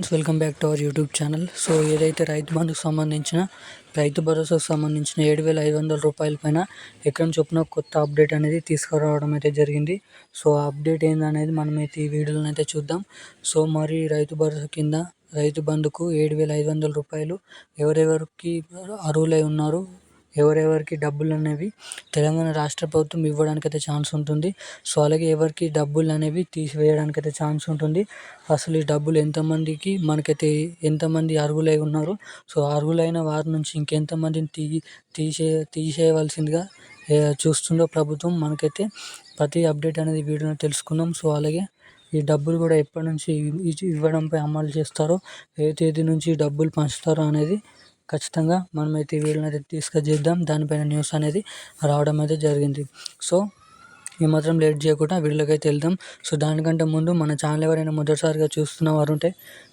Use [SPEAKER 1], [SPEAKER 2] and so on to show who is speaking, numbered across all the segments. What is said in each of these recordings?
[SPEAKER 1] Friends welcome back to our YouTube channel. So ఏదైతే రైతు బంధుకు సంబంధించిన రైతు భరోసాకు సంబంధించిన ఏడు వేల ఐదు వందల రూపాయల పైన ఎకరం చొప్పున కొత్త అప్డేట్ అనేది తీసుకురావడం అయితే జరిగింది. సో ఆ అప్డేట్ ఏందనేది మనమైతే ఈ వీడియోలో అయితే చూద్దాం. సో మరి రైతు భరోసా కింద రైతు బంధుకు ఏడు వేల ఐదు వందల రూపాయలు ఎవరెవరికి అర్హులై ఉన్నారు ఎవరెవరికి డబ్బులు అనేవి తెలంగాణ రాష్ట్ర ప్రభుత్వం ఇవ్వడానికి అయితే ఛాన్స్ ఉంటుంది. సో అలాగే ఎవరికి డబ్బులు అనేవి తీసివేయడానికి అయితే ఛాన్స్ ఉంటుంది. అసలు ఈ డబ్బులు ఎంతమందికి మనకైతే ఎంతమంది అర్హులై ఉన్నారు? సో అర్హులైన వారి నుంచి ఇంకెంతమందిని తీ తీసే తీసేయవలసిందిగా చూస్తుందో ప్రభుత్వం మనకైతే ప్రతి అప్డేట్ అనేది వీడియోలో తెలుసుకుందాం సో అలాగే ఈ డబ్బులు కూడా ఎప్పటి నుంచి ఇవ్వడంపై అమలు చేస్తారో ఏ తేదీ నుంచి డబ్బులు పంచుతారో అనేది ఖచ్చితంగా మనమైతే ఈ వీడియోని అయితే డిస్కస్ చేద్దాం దానిపైన న్యూస్ అనేది రావడం అయితే జరిగింది. సో ఏమాత్రం లేట్ చేయకుండా వీళ్ళకైతే వెళ్దాం. సో దానికంటే ముందు మన ఛానల్ ఎవరైనా మొదటిసారిగా చూస్తున్న వారు ఉంటే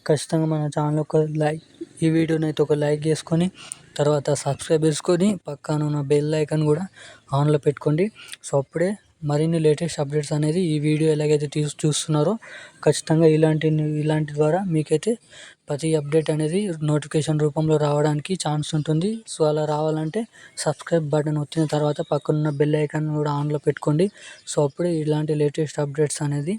[SPEAKER 1] ఖచ్చితంగా మన ఛానల్ ఒక లైక్ ఈ వీడియోని అయితే ఒక లైక్ చేసుకొని తర్వాత సబ్స్క్రైబ్ చేసుకొని పక్కన ఉన్న బెల్ ఐకాన్ కూడా ఆన్లో పెట్టుకోండి. సో అప్పుడే మరిన్ని లేటెస్ట్ అప్డేట్స్ అనేది ఈ వీడియో ఎలాగైతే తీసి చూస్తున్నారో ఖచ్చితంగా ఇలాంటి ఇలాంటి ద్వారా మీకైతే ప్రతి అప్డేట్ అనేది నోటిఫికేషన్ రూపంలో రావడానికి ఛాన్స్ ఉంటుంది. సో అలా రావాలంటే సబ్స్క్రైబ్ బటన్ వచ్చిన తర్వాత పక్కనున్న బెల్ ఐకాన్ కూడా ఆన్లో పెట్టుకోండి. సో అప్పుడే ఇలాంటి లేటెస్ట్ అప్డేట్స్ అనేది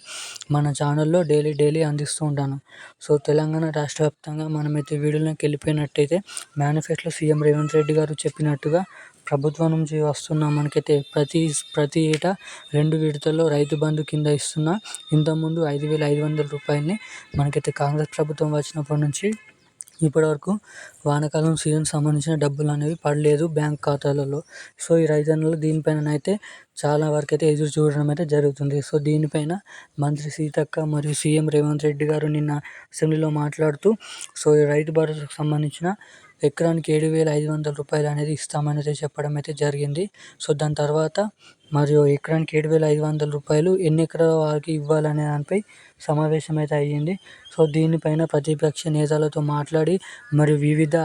[SPEAKER 1] మన ఛానల్లో డైలీ డైలీ అందిస్తూ ఉంటాను. సో తెలంగాణ రాష్ట్ర వ్యాప్తంగా మనమైతే వీడియోలోకి వెళ్ళిపోయినట్టయితే మేనిఫెస్టోలో సీఎం రేవంత్ రెడ్డి గారు చెప్పినట్టుగా ప్రభుత్వం నుంచి వస్తున్న మనకైతే ప్రతి ప్రతి ఏటా రెండు విడతల్లో రైతు బంధు కింద ఇస్తున్న. ఇంతకుముందు ఐదు వేల ఐదు వందల రూపాయలని మనకైతే కాంగ్రెస్ ప్రభుత్వం వచ్చినప్పటి నుంచి ఇప్పటివరకు వానాకాలం సీజన్ సంబంధించిన డబ్బులు అనేవి పడలేదు బ్యాంక్ ఖాతాలలో. సో ఈ రైతన్నలు దీనిపైన అయితే చాలా వరకు అయితే ఎదురు చూడడం అయితే జరుగుతుంది. సో దీనిపైన మంత్రి సీతక్క మరియు సీఎం రేవంత్ రెడ్డి గారు నిన్న అసెంబ్లీలో మాట్లాడుతూ సో ఈ రైతు భరోసాకు సంబంధించిన ఎకరానికి ఏడు వేల ఐదు వందల రూపాయలు అనేది ఇస్తామనేది చెప్పడం అయితే జరిగింది. సో దాని తర్వాత మరియు ఎకరానికి ఏడు వేల ఐదు వందల రూపాయలు ఎన్ని ఎకరాల వారికి ఇవ్వాలనే దానిపై సమావేశం అయితే అయ్యింది. సో దీనిపైన ప్రతిపక్ష నేతలతో మాట్లాడి మరియు వివిధ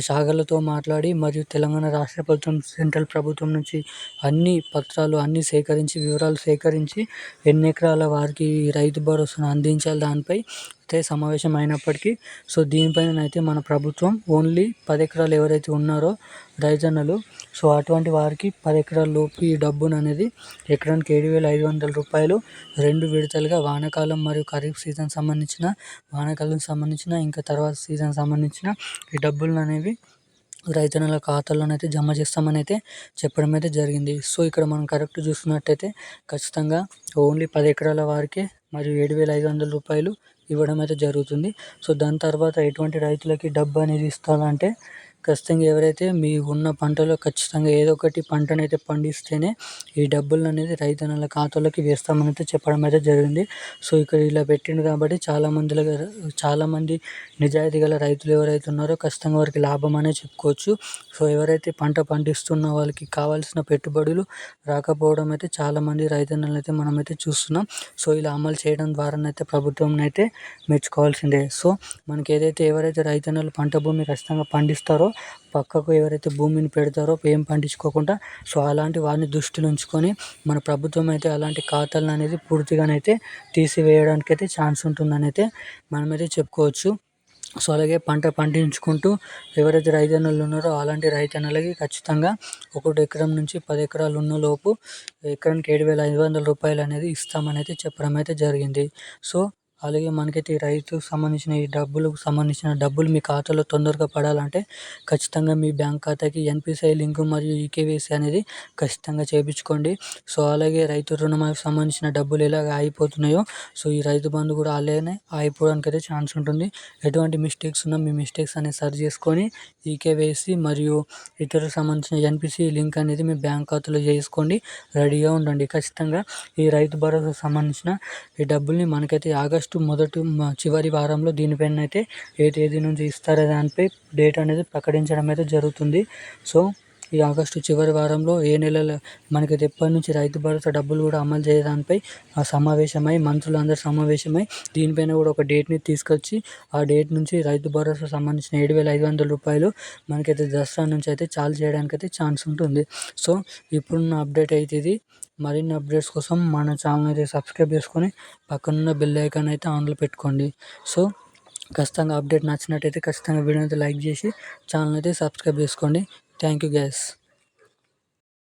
[SPEAKER 1] శాఖలతో మాట్లాడి మరియు తెలంగాణ రాష్ట్ర ప్రభుత్వం సెంట్రల్ ప్రభుత్వం నుంచి అన్ని పత్రాలు అన్నీ సేకరించి వివరాలు సేకరించి ఎన్ని ఎకరాల వారికి రైతు భరోసాను అందించాలి దానిపై స్థాయి సమావేశం అయినప్పటికీ సో దీనిపైన అయితే మన ప్రభుత్వం ఓన్లీ పది ఎకరాలు ఎవరైతే ఉన్నారో రైతన్నలు సో అటువంటి వారికి పది ఎకరాల లోపు ఈ డబ్బును అనేది ఎకరానికి ఏడు వేల ఐదు వందల రూపాయలు రెండు విడతలుగా వానాకాలం మరియు ఖరీఫ్ సీజన్ సంబంధించిన వానాకాలం సంబంధించిన ఇంకా తర్వాత సీజన్ సంబంధించిన ఈ డబ్బులు అనేవి రైతన్నల ఖాతాల్లోనైతే జమ చేస్తామని అయితే చెప్పడం అయితే జరిగింది. సో ఇక్కడ మనం కరెక్ట్ చూసుకున్నట్టయితే ఖచ్చితంగా ఓన్లీ పది ఎకరాల వారికే మరియు ఏడు వేల ఐదు వందల రూపాయలు ఇవ్వడం అయితే జరుగుతుంది. సో దాని తర్వాత ఎటువంటి రైతులకి డబ్బు అనేది ఇస్తారంటే ఖచ్చితంగా ఎవరైతే మీ ఉన్న పంటలో ఖచ్చితంగా ఏదో ఒకటి పంటను అయితే పండిస్తేనే ఈ డబ్బులు అనేది రైతన్నల ఖాతాలోకి వేస్తామని అయితే చెప్పడం అయితే జరిగింది. సో ఇక్కడ ఇలా పెట్టిండు కాబట్టి చాలామంది చాలామంది నిజాయితీ గల రైతులు ఎవరైతే ఉన్నారో ఖచ్చితంగా వారికి లాభం అనే చెప్పుకోవచ్చు. సో ఎవరైతే పంట పండిస్తున్న వాళ్ళకి కావాల్సిన పెట్టుబడులు రాకపోవడం అయితే చాలామంది రైతన్నలు అయితే మనమైతే చూస్తున్నాం. సో ఇలా అమలు చేయడం ద్వారానైతే ప్రభుత్వం అయితే మెచ్చుకోవాల్సిందే. సో మనకి ఏదైతే ఎవరైతే రైతన్నలు పంట భూమి ఖచ్చితంగా పండిస్తారో పక్కకు ఎవరైతే భూమిని పెడతారో ఏం పండించుకోకుండా సో అలాంటి వారిని దృష్టిలో ఉంచుకొని మన ప్రభుత్వం అయితే అలాంటి ఖాతాలను అనేది పూర్తిగానైతే తీసివేయడానికి అయితే ఛాన్స్ ఉంటుందని అయితే మనమైతే చెప్పుకోవచ్చు. సో అలాగే పంట పండించుకుంటూ ఎవరైతే రైతన్నలు ఉన్నారో అలాంటి రైతన్నలకి ఖచ్చితంగా ఒకటి ఎకరం నుంచి పది ఎకరాలు ఉన్న లోపు ఎకరానికి ఏడు వేల ఐదు వందల రూపాయలు అనేది ఇస్తామని అయితే చెప్పడం అయితే జరిగింది. సో అలాగే మనకైతే ఈ రైతుకు సంబంధించిన ఈ డబ్బులకు సంబంధించిన డబ్బులు మీ ఖాతాలో తొందరగా పడాలంటే ఖచ్చితంగా మీ బ్యాంక్ ఖాతాకి ఎన్పిసిఐ లింక్ మరియు ఈకేవైసీ అనేది ఖచ్చితంగా చేయించుకోండి. సో అలాగే రైతు రుణమాఫీకి సంబంధించిన డబ్బులు ఎలాగ ఆగిపోతున్నాయో సో ఈ రైతు బంధు కూడా అలానే ఆగిపోవడానికి అయితే ఛాన్స్ ఉంటుంది. ఎటువంటి మిస్టేక్స్ ఉన్నా మీ మిస్టేక్స్ అనేది సరి చేసుకొని ఈకేవైసీ మరియు ఇతర సంబంధించిన ఎన్పిసి లింక్ అనేది మీ బ్యాంక్ ఖాతాలో చేసుకోండి. రెడీగా ఉండండి. ఖచ్చితంగా ఈ రైతు భరోసాకు సంబంధించిన ఈ డబ్బుల్ని మనకైతే ఆగస్టు ఆగస్టు మొదటి చివరి వారంలో దీనిపైన అయితే ఏ తేదీ నుంచి ఇస్తారో దానిపై డేట్ అనేది ప్రకటించడం అయితే జరుగుతుంది. సో ఈ ఆగస్టు చివరి వారంలో ఏ నెలల మనకి ఎప్పటి నుంచి రైతు భరోసా డబ్బులు కూడా అమలు చేయడానిపై ఆ సమావేశమై మంత్రులు సమావేశమై దీనిపైన కూడా ఒక డేట్ని తీసుకొచ్చి ఆ డేట్ నుంచి రైతు భరోసా సంబంధించిన ఏడు వేల ఐదు వందల రూపాయలు మనకైతే దసరా నుంచి అయితే చాలు చేయడానికి అయితే ఛాన్స్ ఉంటుంది. సో ఇప్పుడున్న అప్డేట్ అయితే ఇది. మరిన్ని అప్డేట్స్ కోసం మన ఛానల్ అయితే సబ్స్క్రైబ్ చేసుకొని పక్కనున్న బెల్ ఐకాన్ అయితే ఆన్లో పెట్టుకోండి. సో ఖచ్చితంగా అప్డేట్ నచ్చినట్టయితే ఖచ్చితంగా వీడియో అయితే లైక్ చేసి ఛానల్ అయితే సబ్స్క్రైబ్ చేసుకోండి. Thank you guys